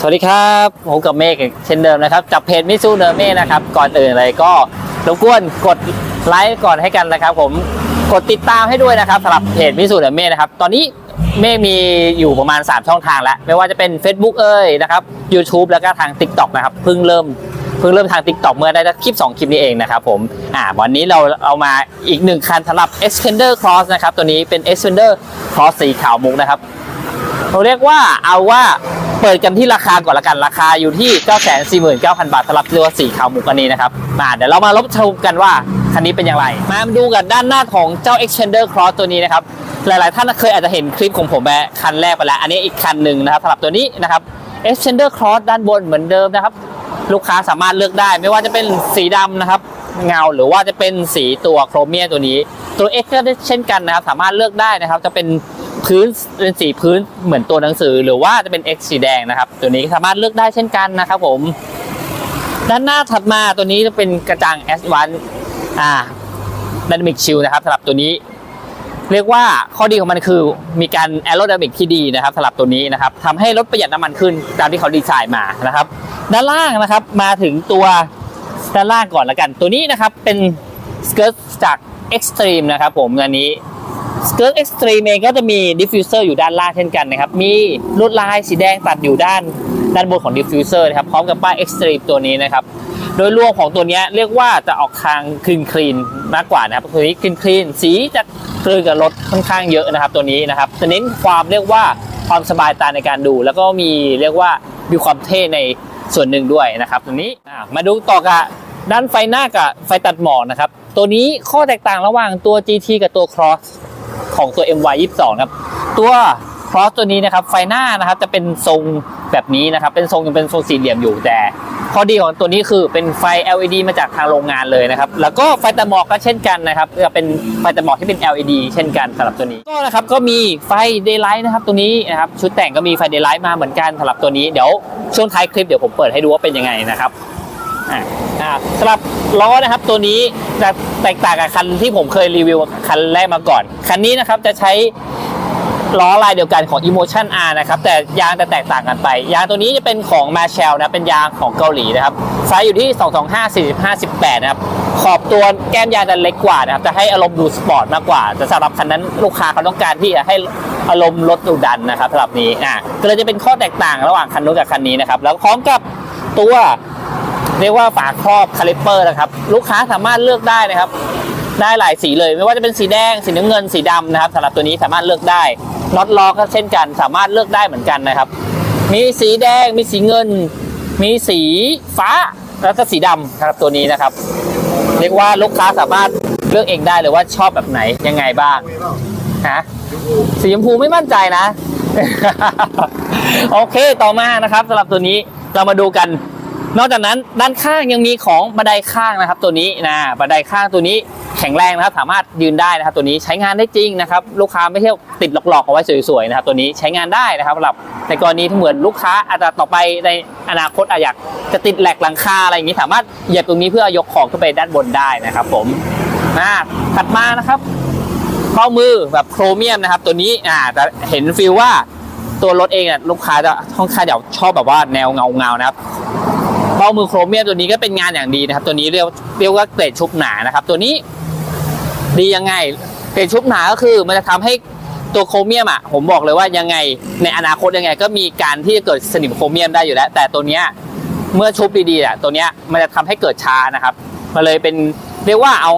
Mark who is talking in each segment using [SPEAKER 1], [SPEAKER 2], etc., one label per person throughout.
[SPEAKER 1] สวัสดีครับผมกับเมฆเช่นเดิมนะครับจากเพจมิซูเนอร์เม่นะครับ ก่อนอื่นเลยก็รบกวนกดไลค์ก่อนให้กันนะครับ ผมกดติดตามให้ด้วยนะครับสำหรับเพจมิซูเนอร์เม่นะครับ ตอนนี้เมฆมีอยู่ประมาณ 3 ช่องทางแล้ว ไม่ว่าจะเป็น Facebook เอ่ยนะครับ YouTube แล้วก็ทาง TikTok นะครับเพิ่งเริ่มเพิ่งเริ่มทาง TikTok เมื่อได้คลิป 2 คลิปนี้เองนะครับผมอ่าวันนี้เราเอามาอีกหนึ่งคันสำหรับ Expander Cross นะครับ ตัวนี้เป็น Expander Cross สีขาวมุกนะครับเราเรียกว่าเอาว่า เปิดกันที่ราคาก่อนละกันราคาอยู่ที่ 949,000 บาทสำหรับตัวสีขาวมุกอันนี้นะครับมาเดี๋ยวเรามาลบชมกันว่าคันนี้เป็นอย่างไร มาดูกันด้านหน้าของเจ้า Expander Cross ตัวนี้นะครับหลาย ๆ ท่านเคยอาจจะเห็นคลิปของผมแม่คันแรกไปแล้ว อันนี้อีกคันหนึ่งนะครับสำหรับตัวนี้นะครับ Expander Cross ด้านบนเหมือนเดิมนะครับ ลูกค้าสามารถเลือกได้ ไม่ว่าจะเป็นสีดำนะครับเงาหรือว่าจะเป็นสีตัวโครเมียตัวนี้ ตัว X ก็ได้เช่นกันนะครับ สามารถเลือกได้นะครับ จะเป็น พื้นเป็นสีพื้นเหมือนตัวหนังสือ หรือว่าจะเป็น X สีแดงนะครับ ตัวนี้สามารถเลือกได้เช่นกันนะครับผม ด้านหน้าถัดมาตัวนี้จะเป็นกระจัง S1 อ่า Dynamic Shield นะครับสำหรับตัวนี้ เรียกว่าข้อดีของมันคือมีการแอโร d y นามิกที่ดีนะครับสำหรับตัวนี้นะครับทำให้รถประหยัดน้ำมันขึ้นตามที่เขาดีไซน์มานะครับ ด้านล่างนะครับมาถึงตัวด้านล่างก่อนละกัน ตัวนี้นะครับเป็นสเกิร์ตจาก Extreme นะครับผมอันนี้ สเกิร์ต Extreme เองก็จะมีดิฟฟิวเซอร์อยู่ด้านล่างเช่นกันนะครับ มีลวดลายสีแดงตัดอยู่ด้านด้านบนของดิฟฟิวเซอร์นะครับ พร้อมกับป้าย Extreme ตัวนี้นะครับ โดยรวมของตัวนี้เรียกว่าจะออกทางคลีนคลีนมากกว่านะครับตัวนี้คลีนคลีนสีจะกลืนกับรถค่อนข้างเยอะนะครับ ตัวนี้นะครับจะเน้นความเรียกว่าความสบายตาในการดู แล้วก็มีเรียกว่ามีความเท่ในส่วนหนึ่งด้วยนะครับตัวนี้มาดูต่อกับด้านไฟหน้ากับไฟตัดหมอกนะครับ ตัวนี้ข้อแตกต่างระหว่างตัว GT กับตัว Cross ของตัว MY 22ครับ ตัว Cross ตัวนี้นะครับไฟหน้านะครับจะเป็นทรงแบบนี้นะครับ เป็นทรงยังเป็นทรงสี่เหลี่ยมอยู่แต่ข้อดีของตัวนี้คือเป็นไฟ LED มาจากทางโรงงานเลยนะครับ แล้วก็ไฟตัดหมอกก็เช่นกันนะครับจะเป็นไฟตัดหมอกที่เป็น LED เช่นกันสำหรับตัวนี้ก็นะครับก็มีไฟ daylight นะครับตัวนี้นะครับชุดแต่งก็มีไฟ daylight มาเหมือนกันสำหรับตัวนี้เดี๋ยวช่วงท้ายคลิปเดี๋ยวผมเปิดให้ดูว่าเป็นยังไงนะครับอ่า อ่าสำหรับล้อนะครับตัวนี้จะแตกต่างกับคันที่ผมเคยรีวิวคันแรกมาก่อน คันนี้นะครับจะใช้ล้อลายเดียวกันของ Emotion R นะครับแต่ยางจะแตกต่างกันไป ยางตัวนี้จะเป็นของ Marshall นะเป็นยางของเกาหลีนะครับไซส์อยู่ที่ 225 45 18 นะครับ ขอบตัวแก้มยางจะเล็กกว่านะครับจะให้อารมณ์ดูสปอร์ตมากกว่า แต่สำหรับคันนั้นลูกค้าเขาต้องการที่จะให้อารมณ์รถดูดันนะครับสำหรับนี้อ่าก็เลยจะเป็นข้อแตกต่างระหว่างคันนู้นกับคันนี้นะครับแล้วพร้อมกับตัว เรียกว่าฝาครอบคาลิปเปอร์นะครับ ลูกค้าสามารถเลือกได้นะครับ ได้หลายสีเลย ไม่ว่าจะเป็นสีแดง สีน้ำเงินสีดำนะครับสำหรับตัวนี้สามารถเลือกได้น็อตล้อก็เช่นกัน สามารถเลือกได้เหมือนกันนะครับ มีสีแดงมีสีเงิน มีสีฟ้าแล้วก็สีดำครับตัวนี้นะครับ เรียกว่าลูกค้าสามารถเลือกเองได้เลยว่าชอบแบบไหนยังไงบ้างฮะสีชมพูไม่มั่นใจนะ โอเคต่อมานะครับสำหรับตัวนี้เรามาดูกัน นอกจากนั้นด้านข้างยังมีของบันไดข้างนะครับ ตัวนี้นะบันไดข้างตัวนี้แข็งแรงนะครับ สามารถยืนได้นะครับ ตัวนี้ใช้งานได้จริงนะครับ ลูกค้าไม่ใช่ยวติดหลอกๆเอาไว้สวยๆนะครับ ตัวนี้ใช้งานได้นะครับสำหรับในกรณีที่เหมือนลูกค้าอาจจะต่อไปในอนาคตอาจอยากจะติดแหลกหลังคาอะไรอย่างนี้ สามารถเหยียบตรงนี้เพื่อยกของขึ้นไปด้านบนได้นะครับ ผมอ่าถัดมานะครับข้อมือแบบโครเมียมนะครับ ตัวนี้อ่าจะเห็นฟีลว่าตัวรถเองอะลูกค้าจะค่อนข้างจะชอบแบบว่าแนวเงาเงานะครับามือโครเมียมตัวนี้ก็เป็นงานอย่างดีนะครับ ตัวนี้เรียกเรียกว่าเกรดชุบหนานะครับ ตัวนี้ดียังไงเกรดชุบหนาก็คือมันจะทำให้ตัวโครเมียมอะผมบอกเลยว่ายังไงในอนาคตยังไง ก็มีการที่จะเกิดสนิมโครเมียมได้อยู่แล้ว แต่ตัวเนี้ยเมื่อชุบดีๆอะตัวเนี้ยมันจะทำให้เกิดช้านะครับมันเลยเป็นเรียกว่าเอา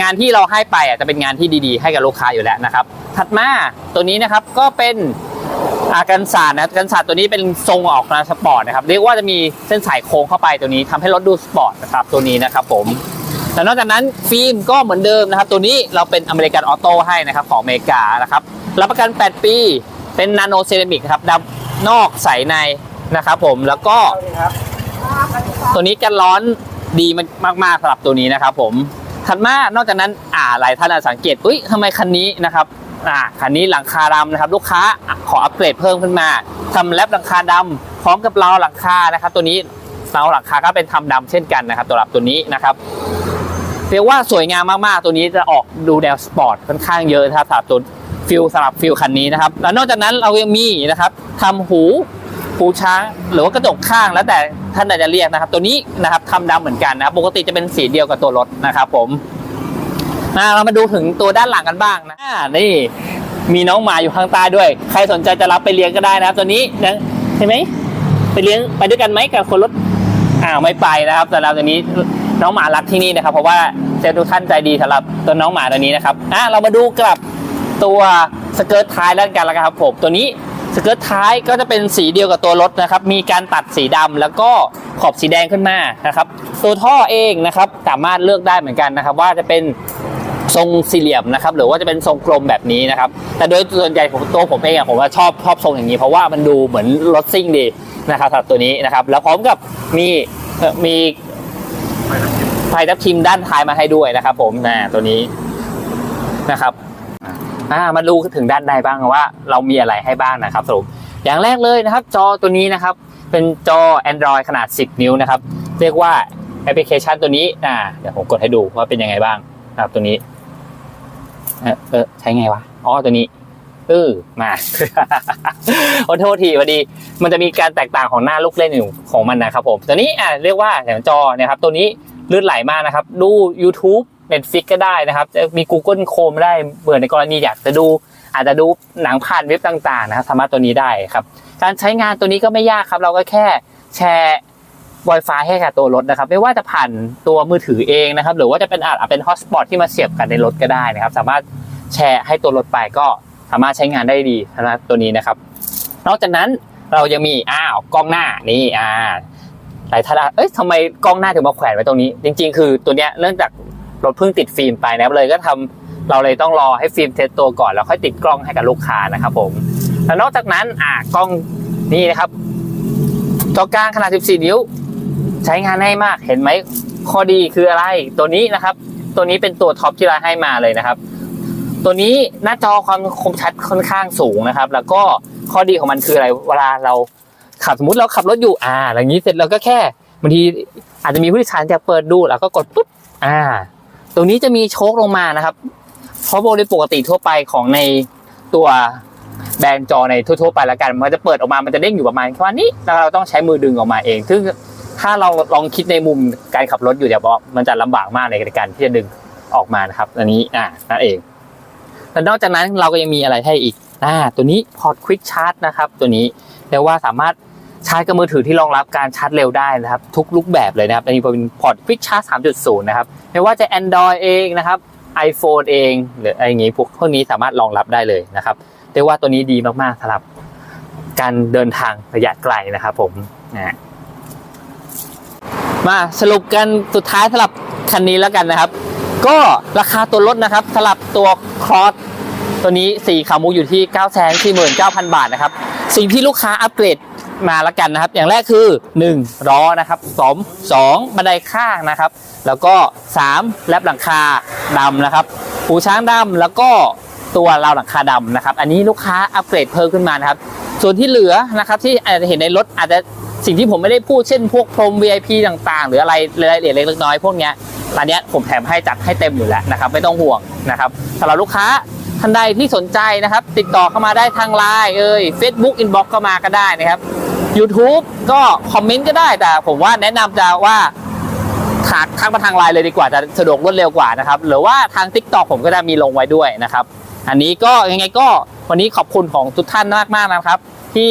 [SPEAKER 1] งานที่เราให้ไปอะจะเป็นงานที่ดีๆ ให้กับลูกค้าอยู่แล้วนะครับ ถัดมาตัวนี้นะครับก็เป็น อากันศาสตร์นะกันศาสตร์ตัวนี้เป็นทรงออกมาสปอร์ตนะครับเรียกว่าจะมีเส้นสายโค้งเข้าไปตัวนี้ทำให้รถดูสปอร์ตนะครับตัวนี้นะครับผมแต่นอกจากนั้นฟิล์มก็เหมือนเดิมนะครับ ตัวนี้เราเป็นอเมริกันออโต้ให้นะครับของอเมริกานะครับรับประกัน 8 ปีเป็นนาโนเซรามิกครับดำนอกใสในนะครับผมแล้วก็ ตัวนี้กันร้อนดีมากๆสำหรับตัวนี้นะครับผมถัดมานอกจากนั้นอ่าหลายท่านอาจสังเกตอุ้ยทำไมคันนี้นะครับ อ่าคันนี้หลังคาดำนะครับ ลูกค้าขออัปเกรดเพิ่มขึ้นมาทำแลปหลังคาดำพร้อมกับราวหลังคานะครับ ตัวนี้เราหลังคาก็เป็นทำดำเช่นกันนะครับตัวรับตัวนี้นะครับเรียกว่าสวยงามมากๆ ตัวนี้จะออกดูแนวสปอร์ตค่อนข้างเยอะนะครับสำหรับตัวฟิลสำหรับฟิลคันนี้นะครับ แล้วนอกจากนั้นเรายังมีนะครับทำหูหูช้างหรือว่ากระจกข้างแล้วแต่ท่านใดจะเรียกนะครับ ตัวนี้นะครับทำดำเหมือนกันนะปกติจะเป็นสีเดียวกับตัวรถนะครับผม อ่าเรามาดูถึงตัวด้านหลังกันบ้างนะอ่านี่มีน้องหมาอยู่ข้างใต้ด้วย ใครสนใจจะรับไปเลี้ยงก็ได้นะครับตัวนี้นะใช่ไหมไปเลี้ยงไปด้วยกันไหมกับคนรถอ้าวไม่ไปนะครับสำหรับตัวนี้น้องหมารักที่นี่นะครับ เพราะว่าเซลล์ทุกท่านใจดีสำหรับตัวน้องหมาตัวนี้นะครับอ่าเรามาดูกับตัวสเกิร์ตท้ายแล้วกันละกันครับผมตัวนี้สเกิร์ตท้ายก็จะเป็นสีเดียวกับตัวรถนะครับ มีการตัดสีดำแล้วก็ขอบสีแดงขึ้นมานะครับ ตัวท่อเองนะครับ สามารถเลือกได้เหมือนกันนะครับ ว่าจะเป็น ทรงสี่เหลี่ยมนะครับหรือว่าจะเป็นทรงกลมแบบนี้นะครับ แต่โดยส่วนใหญ่ผมตัวผมเองอะผมว่าชอบชอบทรงอย่างนี้ เพราะว่ามันดูเหมือนรถซิ่งดีนะครับสำหรับตัวนี้นะครับแล้วพร้อมกับมีมีไฟทับทิมด้านท้ายมาให้ด้วยนะครับผมนะตัวนี้นะครับอ่ามาดูถึงด้านในบ้างว่า เรามีอะไรให้บ้างนะครับสรุปอย่างแรกเลยนะครับ จอตัวนี้นะครับ เป็นจอ Android ขนาด 10 นิ้วนะครับ เรียกว่าแอปพลิเคชันตัวนี้อ่าเดี๋ยวผมกดให้ดูว่าเป็นยังไงบ้างนะครับตัวนี้ เออเออใช้ไงวะอ๋อตัวนี้เออมาขอโทษทีพอดี มันจะมีการแตกต่างของหน้าลูกเล่นอยู่ของมันนะครับผมตัวนี้อ่าเรียกว่าอย่างจอเนี่ยครับ ตัวนี้ลื่นไหลมากนะครับ ดู YouTube Netflix ก็ได้นะครับ จะมี Google Chrome ได้เบื่อในกรณีอยากจะดู อาจจะดูหนังผ่านเว็บต่างๆนะครับสามารถตัวนี้ได้ครับ การใช้งานตัวนี้ก็ไม่ยากครับ เราก็แค่แชร์ Wi-Fi ให้กับตัวรถนะครับ ไม่ว่าจะผ่านตัวมือถือเองนะครับ หรือว่าจะเป็นอาจเป็นฮอตสปอตที่มาเสียบกันในรถก็ได้นะครับ สามารถแชร์ให้ตัวรถไปก็สามารถใช้งานได้ดีนะตัวนี้นะครับ นอกจากนั้นเรายังมีอ้าวกล้องหน้านี่อ่าหลายท่านเอ้ยทำไมกล้องหน้าถึงมาแขวนไว้ตรงนี้ จริง ๆ คือตัวเนี้ยเนื่องจากรถเพิ่งติดฟิล์มไปนะครับเลยก็ทำเราเลยต้องรอให้ฟิล์มเทสตัวก่อนแล้วค่อยติดกล้องให้กับลูกค้านะครับผมแล้วนอกจากนั้นอ่ากล้องนี่นะครับจอกลางขนาด 14 นิ้ว ใช้งานง่ายมากเห็นไหมข้อดีคืออะไรตัวนี้นะครับ ตัวนี้เป็นตัวท็อปที่เราให้มาเลยนะครับ ตัวนี้หน้าจอความคมชัดค่อนข้างสูงนะครับ แล้วก็ข้อดีของมันคืออะไรเวลาเราขับสมมติเราขับรถอยู่อ่าอย่างนี้เสร็จเราก็แค่บางทีอาจจะมีผู้โดยสารจะเปิดดูแล้วก็กดปุ๊บอ่า ตรงนี้จะมีโชคลงมานะครับ เพราะโดยปกติทั่วไปของในตัวแบรนด์จอในทั่วๆไปแล้วกัน มันจะเปิดออกมา มันจะเด้งอยู่ประมาณแค่นี้ แล้วเราต้องใช้มือดึงออกมาเอง ซึ่ง ถ้าเราลองคิดในมุมการขับรถอยู่เดี๋ยวมันจะลำบากมากในการที่จะดึงออกมานะครับ อันนี้อ่านั่นเองแล้วนอกจากนั้นเราก็ยังมีอะไรให้อีกอ่าตัวนี้พอร์ตควิกชาร์จนะครับ ตัวนี้เรียกว่าสามารถชาร์จกับมือถือที่รองรับการชาร์จเร็วได้นะครับ ทุกรูปแบบเลยนะครับ อันนี้เป็นพอร์ตควิกชาร์จ3.0 นะครับไม่ว่าจะ Android เองนะครับ iPhone เองหรืออะไรอย่างงี้พวกพวกนี้สามารถรองรับได้เลยนะครับเรียกว่าตัวนี้ดีมากๆสำหรับการเดินทางระยะไกลนะครับผมนะ มาสรุปกันสุดท้ายสำหรับคันนี้แล้วกันนะครับ ก็ราคาตัวรถนะครับสำหรับตัวครอสตัวนี้สีขามูอยู่ที่ 9 4 9 0 0 0 บาทนะครับ สิ่งที่ลูกค้าอัปเกรดมาแล้วกันนะครับ อย่างแรกคือ 1 ล้อนะครับ2 2บันไดข้างนะครับ แล้วก็ 3 แลบหลังคาดำนะครับหูช้างดำแล้วก็ตัวราวหลังคาดำนะครับ อันนี้ลูกค้าอัปเกรดเพิ่มขึ้นมานะครับ ส่วนที่เหลือนะครับที่อาจจะเห็นในรถอาจจะ สิ่งที่ผมไม่ได้พูดเช่นพวกพรม VIP ต่างๆ หรืออะไรรายละเอียดเล็กน้อยพวกเนี้ยอันนี้ผมแถมให้จัดให้เต็มอยู่แล้วนะครับ ไม่ต้องห่วงนะครับสำหรับลูกค้าท่านใดที่สนใจนะครับ ติดต่อเข้ามาได้ทางไลน์เอ่ย Facebook Inbox เข้ามาก็ได้นะครับ YouTube ก็คอมเมนต์ก็ได้แต่ผมว่าแนะนำจะว่าทักทักมาทางไลน์เลยดีกว่าจะสะดวกรวดเร็วกว่านะครับ หรือว่าทาง Tik t o อกผมก็จะมีลงไว้ด้วยนะครับ อันนี้ก็ยังไงก็วันนี้ขอบคุณของทุกท่านมากๆนะครับ ที่